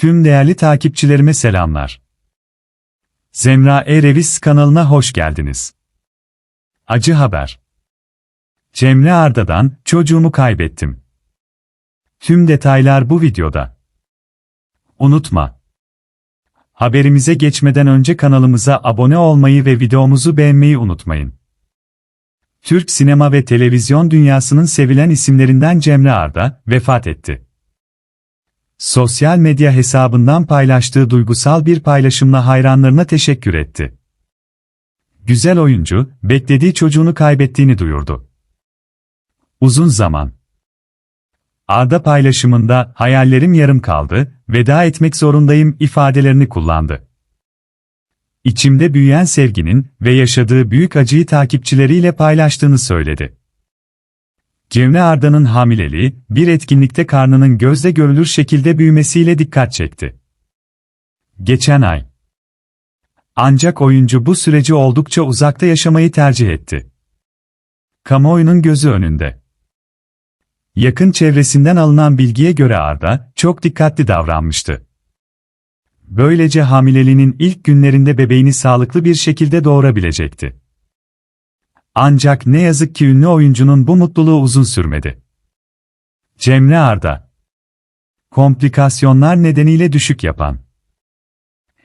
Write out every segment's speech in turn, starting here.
Tüm değerli takipçilerime selamlar. Zemra Erevis kanalına hoş geldiniz. Acı haber. Cemre Arda'dan çocuğumu kaybettim. Tüm detaylar bu videoda. Unutma. Haberimize geçmeden önce kanalımıza abone olmayı ve videomuzu beğenmeyi unutmayın. Türk sinema ve televizyon dünyasının sevilen isimlerinden Cemre Arda vefat etti. Sosyal medya hesabından paylaştığı duygusal bir paylaşımla hayranlarına teşekkür etti. Güzel oyuncu, beklediği çocuğunu kaybettiğini duyurdu. Uzun zaman. Arda paylaşımında hayallerim yarım kaldı, veda etmek zorundayım ifadelerini kullandı. İçimde büyüyen sevginin ve yaşadığı büyük acıyı takipçileriyle paylaştığını söyledi. Cemre Arda'nın hamileliği, bir etkinlikte karnının gözle görülür şekilde büyümesiyle dikkat çekti. Geçen ay. Ancak oyuncu bu süreci oldukça uzakta yaşamayı tercih etti. Kamuoyunun gözü önünde. Yakın çevresinden alınan bilgiye göre Arda, çok dikkatli davranmıştı. Böylece hamileliğinin ilk günlerinde bebeğini sağlıklı bir şekilde doğurabilecekti. Ancak ne yazık ki ünlü oyuncunun bu mutluluğu uzun sürmedi. Cemre Arda Komplikasyonlar nedeniyle düşük yapan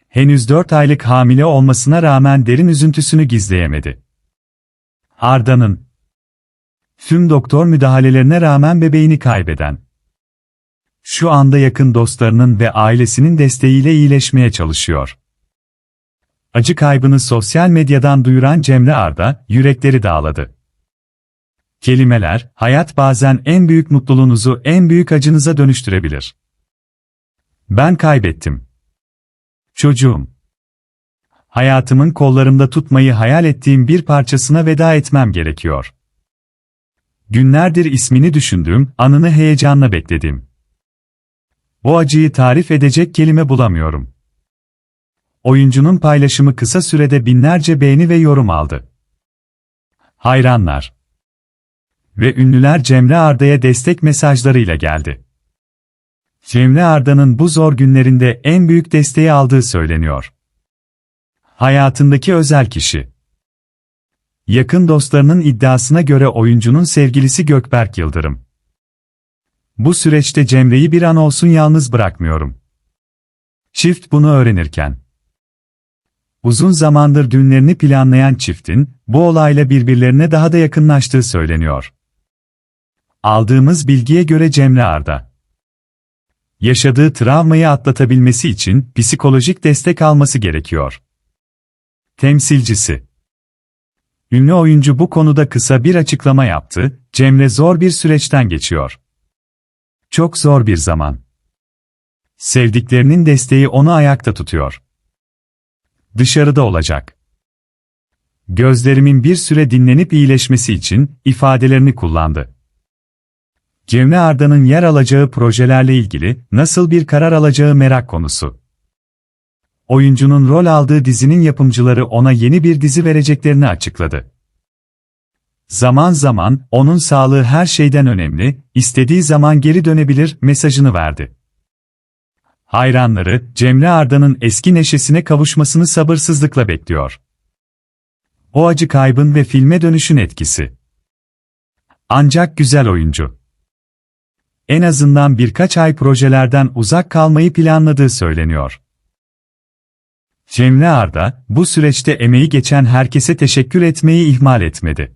Henüz 4 aylık hamile olmasına rağmen derin üzüntüsünü gizleyemedi. Arda'nın Tüm doktor müdahalelerine rağmen bebeğini kaybeden şu anda yakın dostlarının ve ailesinin desteğiyle iyileşmeye çalışıyor. Acı kaybını sosyal medyadan duyuran Cemre Arda, yürekleri dağladı. Kelimeler, hayat bazen en büyük mutluluğunuzu en büyük acınıza dönüştürebilir. Ben kaybettim. Çocuğum. Hayatımın kollarımda tutmayı hayal ettiğim bir parçasına veda etmem gerekiyor. Günlerdir ismini düşündüğüm, anını heyecanla bekledim. O acıyı tarif edecek kelime bulamıyorum. Oyuncunun paylaşımı kısa sürede binlerce beğeni ve yorum aldı. Hayranlar ve ünlüler Cemre Arda'ya destek mesajlarıyla geldi. Cemre Arda'nın bu zor günlerinde en büyük desteği aldığı söyleniyor. Hayatındaki özel kişi Yakın dostlarının iddiasına göre oyuncunun sevgilisi Gökberk Yıldırım. Bu süreçte Cemre'yi bir an olsun yalnız bırakmıyorum. Çift bunu öğrenirken. Uzun zamandır düğünlerini planlayan çiftin, bu olayla birbirlerine daha da yakınlaştığı söyleniyor. Aldığımız bilgiye göre Cemre Arda, yaşadığı travmayı atlatabilmesi için psikolojik destek alması gerekiyor. Temsilcisi Ünlü oyuncu bu konuda kısa bir açıklama yaptı, Cemre zor bir süreçten geçiyor. Çok zor bir zaman. Sevdiklerinin desteği onu ayakta tutuyor. Dışarıda olacak. Gözlerimin bir süre dinlenip iyileşmesi için ifadelerini kullandı. Cemre Arda'nın yer alacağı projelerle ilgili nasıl bir karar alacağı merak konusu. Oyuncunun rol aldığı dizinin yapımcıları ona yeni bir dizi vereceklerini açıkladı. Zaman zaman, onun sağlığı her şeyden önemli, istediği zaman geri dönebilir mesajını verdi. Hayranları, Cemre Arda'nın eski neşesine kavuşmasını sabırsızlıkla bekliyor. O acı kaybın ve filme dönüşün etkisi. Ancak güzel oyuncu. En azından birkaç ay projelerden uzak kalmayı planladığı söyleniyor. Cemre Arda, bu süreçte emeği geçen herkese teşekkür etmeyi ihmal etmedi.